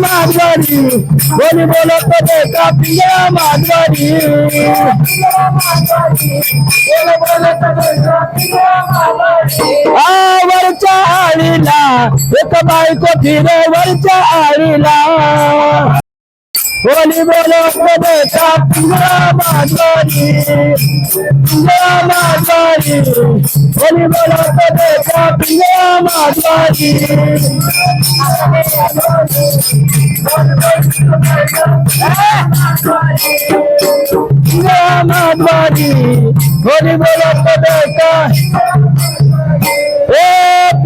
माधवारी कोणी बोलत होते का पिंगळा माधवारी आ, वरच्या आळीला एक बायको फिर वरच्या आळीला कोणी बोलत होते का पिंगळा माधवारी पिंगळा माधवारी कोणी बोलत होते का पिंगळा माधवारी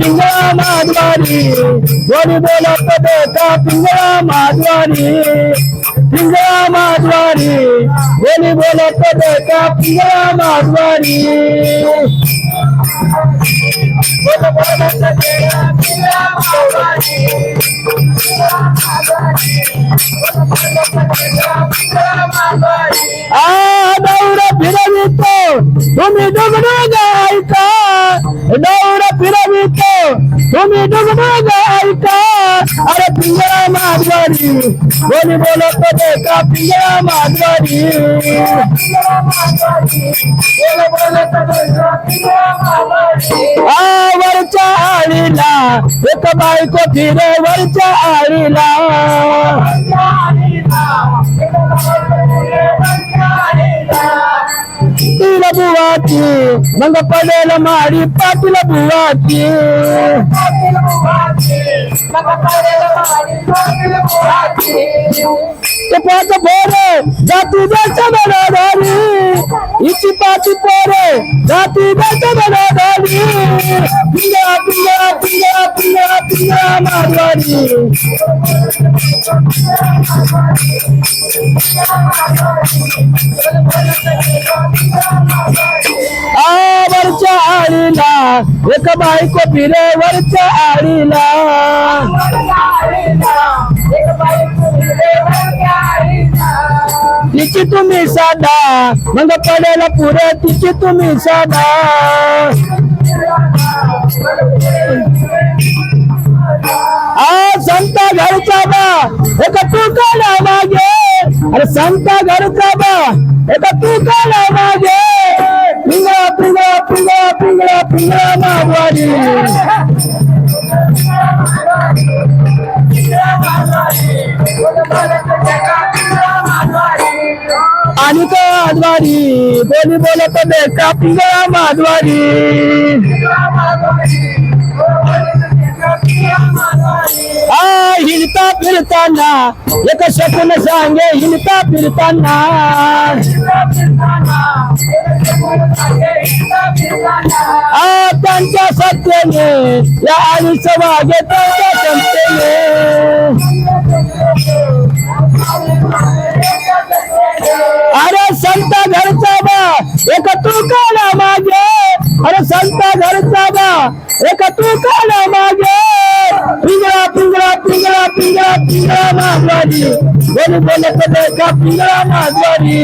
पिंगळा माधवानी. कोणी बोलत होते पिंगळा माधवानी पिंगळा माधवानी. पिंगळा माधवारी बोलत होते पिंगळा माधवानी. आ दौड फिरवितो. तुम्ही डुगडू गायका दौड फिरवितो तुम्ही डुगडू गायका अरे पिंगळा माधवारी कोणी बोलत होते का पिंगळा माधवारी आ वरच्या आळीला एक बायको फिरे वरच्या आळीला. पाटील बुवाची मग पडेल माडी पाटील बुवाची ते पाच पोरे जाती जायचं बरोबरी हिची पाच पोरे जाती जायचं बरोबरी पिंगळा पिंगळा पिंगळा पिंगळा पिंगळा मारवाडी। वरच्या आळीला एक बायको फिरे वरच्या आळीला तिची तुम्ही साधा मग पडेल पुढे तिची तुम्ही साधा. आ संता घरचा बा एक तू तुकाला मागे. अरे संता घरचा बा एक तू तुकाला मागे. पिंगळा पिंगळा पिंगळा पिंगळा पिंगळा मागवाडी आणि का आदवारी बोली बोलत होते का माधवारी आ हिंडता फिरताना एक शकून सांगे हिंडता फिरताना. आ त्यांच्या सत्तेने या आयुष्य वागे त्यांच्या क्षमतेने. संत घरचा बा एक तू काला मागे. अरे संत घरचा बा एक तू काला मागे. पिंगळा पिंगळा पिंगळा पिंगळा पिंगळा मागवाडी बोल बोलत होते का पिंगळा मागवाडी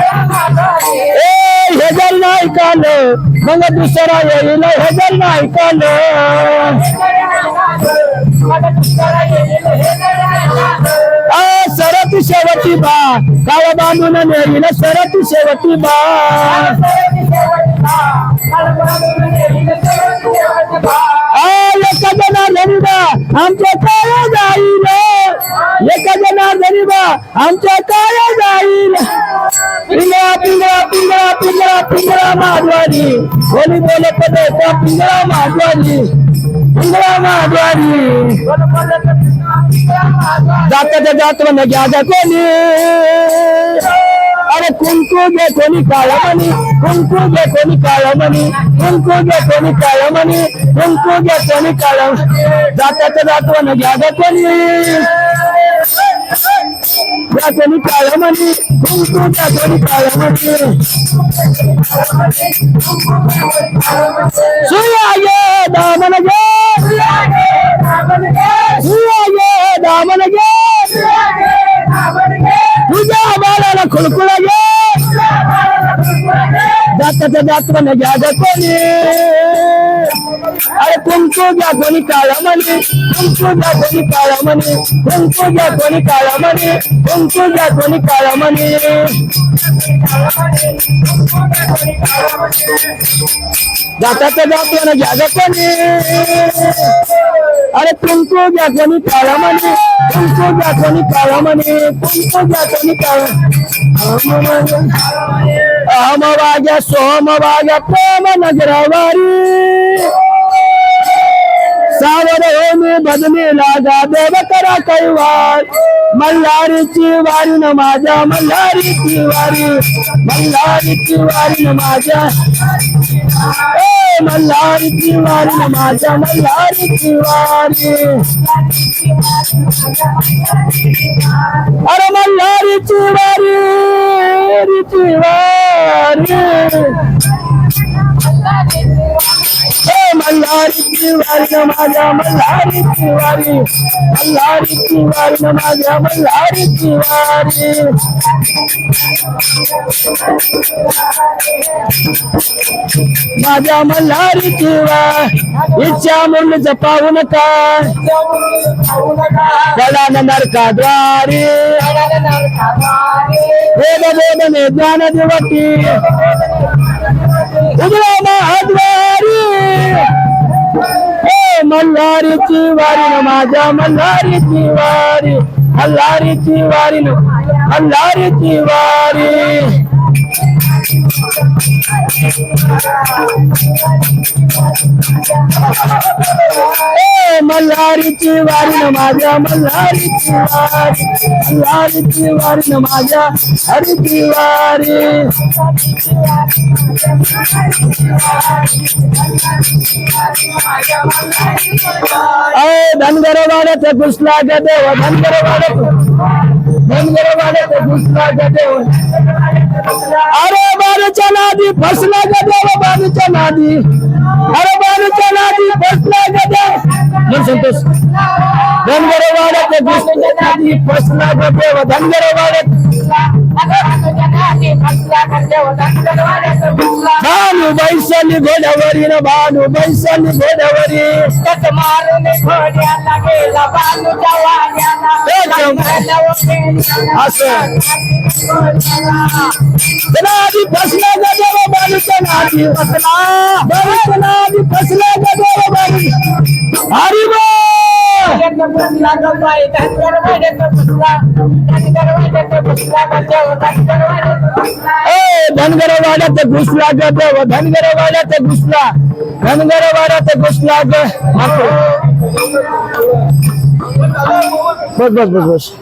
ए हेजल नाही काल मग दुसरा येईल हेजल नाही काल आ सरती शेवटी बा. काळ बांधून नेईल सरती शेवटी बा. आ एका जना धरीबा आमच्या काय जाईल एका जना धरीबा आमच्या काय जाईल पिंगळा पिंगळा पिंगळा पिंगळा पिंगळा माधवारी कोणी बोलत होते त्या पिंगळा माधवारी पिंगळा माधवारी जाताच्या जात म्हणलं घ्या जा कोणी. अरे कुंकू घे कोणी काळ म्हणी कुंकू घे कोणी काळ म्हणी कुंकू घे कोणी काळ म्हणी कुंकू घे कोणी काळ जाताच्या जात म्हणलं घ्या जा कोणी. घ्या कोणी काळा म्हणी कुंकू घ्या कोणी काळा म्हणी सुया ये दामन गे ये दामन गे तुझ्या बाळाला खुळखुळा गे जात जाताच्या जातवन घ्या ग कोणी अरे कुंकू घ्या कोणी काळा म्हणे कुंकू घ्या कोणी काळा म्हणे कुंकू घ्या कोणी काळा म्हणे कुंकू घ्या कोणी काळा म्हणे जाताच्या जातवन प्रेम नगरवारी सावर होमी बदली लागा देव करा कैवार मल्हारीची वारी न माझ्या मल्हारीची वारी मल्हारीची वारी न माझ्या ए मल्हारीची वारी न माझ्या मल्हारीची वारी अरे मल्हारीची वारी रीची वारी ए मल्हारीची वारी न माझ्या मल्हारीची वारी मल्हारीची वारी न माझ्या मल्हारीची वारी माझ्या मल्हारीची वारी इच्छा म्हणून जपावू नका. कळान नरकाद्वारी वेद वेदने ज्ञान दिवटी. उजळा महाद्वारी मल्हारीची वारी न माझ्या मल्हारीची वारी. मल्हारीची वारी न मल्हारीची वारी. मल्हारीची वारी न माझ्या मल्हारीची वारी मल्हारीची वारी न माझ्या हरीची वारी. धनगर वाड्यात घुसला ग देव धनगर वाड्यात धनगर वाड्यात घुसला ग देव अरे बारूच्या नादी फसला ग देव बारूच्या नादी. अरे बारूच्या नादी फसला ग देव संतोष. धनगर वाड्यात घुसला नादी फसला ग देव धनगर वाड्यात भानु बैसली घोड्यावरी न भानु बैसली घोड्यावरी मारून घोड्याला गेला बाजूच्या वाड्याला असं. फसला ग नादी फसला नादी फसला ग हरी ए धनगर वाड्यात घुसला ग देव धनगर वाड्यात घुसला धनगर वाड्यात घुसला ग बस बस बस बस.